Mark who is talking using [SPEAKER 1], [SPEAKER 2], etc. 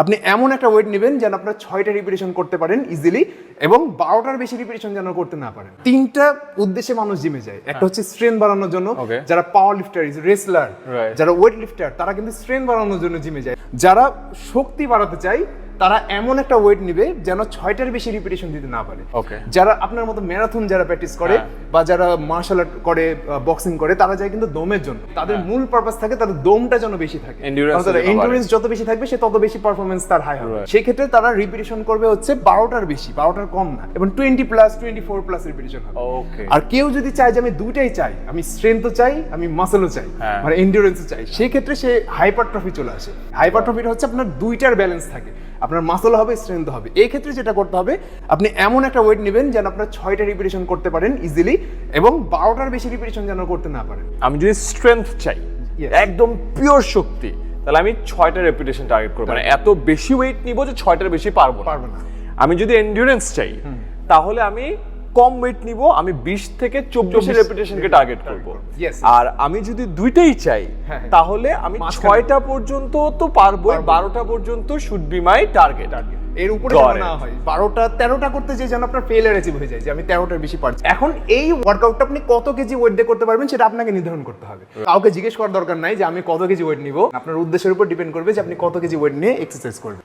[SPEAKER 1] আপনি এমন একটা ওয়েট নেবেন যেন আপনার ছয়টা রিপিটেশন করতে পারেন ইজিলি এবং বারোটার বেশি রিপিটেশন যেন করতে না পারেন। তিনটা উদ্দেশ্যে মানুষ জিমে যায়। একটা হচ্ছে স্ট্রেন বাড়ানোর জন্য। যারা পাওয়ার লিফটার রেসলার যারা ওয়েট লিফটার তারা কিন্তু স্ট্রেন বাড়ানোর জন্য জিমে যায়। যারা শক্তি বাড়াতে চায় তারা এমন একটা ওয়েট নিবে যেন ছয়টার বেশি রিপিটেশন দিতে না পারে। যারা আপনার মতো ম্যারাথন যারা প্র্যাকটিস করে
[SPEAKER 2] হ্যাঁ।
[SPEAKER 1] বা যারা মার্শাল আর্ট করে বক্সিং করে তারা যায় কিন্তু দমের জন্য। তাদের মূল পারপাস থাকে তাদের দমটা যেন বেশি থাকে।
[SPEAKER 2] হ্যাঁ।
[SPEAKER 1] এন্ডুরেন্স যত বেশি থাকবে সে তত বেশি পারফরমেন্স তার হাই হবে। সেই ক্ষেত্রে তারা রিপিটেশন করবে হচ্ছে বারোটার বেশি বারোটার কম না এবং twenty plus twenty four plus repetition হবে।
[SPEAKER 2] ওকে
[SPEAKER 1] আর কেউ যদি চায় যে আমি দুইটাই চাই আমি স্ট্রেংথও চাই আমি মাসেলও চাই
[SPEAKER 2] হ্যাঁ।
[SPEAKER 1] মানে এন্ডিউরেন্সও চাই সেই ক্ষেত্রে সে হাইপারট্রফি চলে আসে। হাইপারট্রফিটা হচ্ছে আপনার দুইটার ব্যালেন্স থাকে। আপনার মাসল হবে স্ট্রেংথ হবে। এই ক্ষেত্রে যেটা করতে হবে আপনি এমন একটা ওয়েট নেবেন যেন আপনার ছয়টা রিপিটেশন করতে পারেন ইজিলি এবং বারোটার বেশি রিপিটেশন যেন করতে না পারেন।
[SPEAKER 2] আমি যদি স্ট্রেংথ চাই একদম পিওর শক্তি তাহলে আমি ছয়টা রেপুটেশন টার্গেট করব। মানে এত বেশি ওয়েট নিব যে ছয়টার বেশি পারব
[SPEAKER 1] পারব না।
[SPEAKER 2] আমি যদি এন্ডিউরেন্স চাই তাহলে আমি কম ওয়েট নিব আমি বিশ থেকে চব্বিশের
[SPEAKER 1] 24
[SPEAKER 2] রেপুটেশনকে টার্গেট করব. আর আমি যদি দুইটাই চাই
[SPEAKER 1] হ্যাঁ, হ্যাঁ।
[SPEAKER 2] তাহলে আমি ছয়টা পর্যন্ত তো পারব। বারোটা পর্যন্ত শুড বি মাই টার্গেট
[SPEAKER 1] এর উপরে. না হয় বারোটা তেরোটা করতে যে যেন আপনার ফেলার অ্যাচিভ হয়ে যায় যে আমি তেরোটার বেশি পারছি এখন এই ওয়ার্কআউটটা আপনি কত কেজি ওয়েট দিয়ে করতে পারবেন সেটা আপনাকে নির্ধারণ করতে হবে কাউকে জিজ্ঞেস করার দরকার নাই যে আমি কত কেজি ওয়েট নিব আপনার উদ্দেশ্যের উপর ডিপেন্ড করবে যে আপনি কত কেজি ওয়েট নিয়ে এক্সারসাইজ করবেন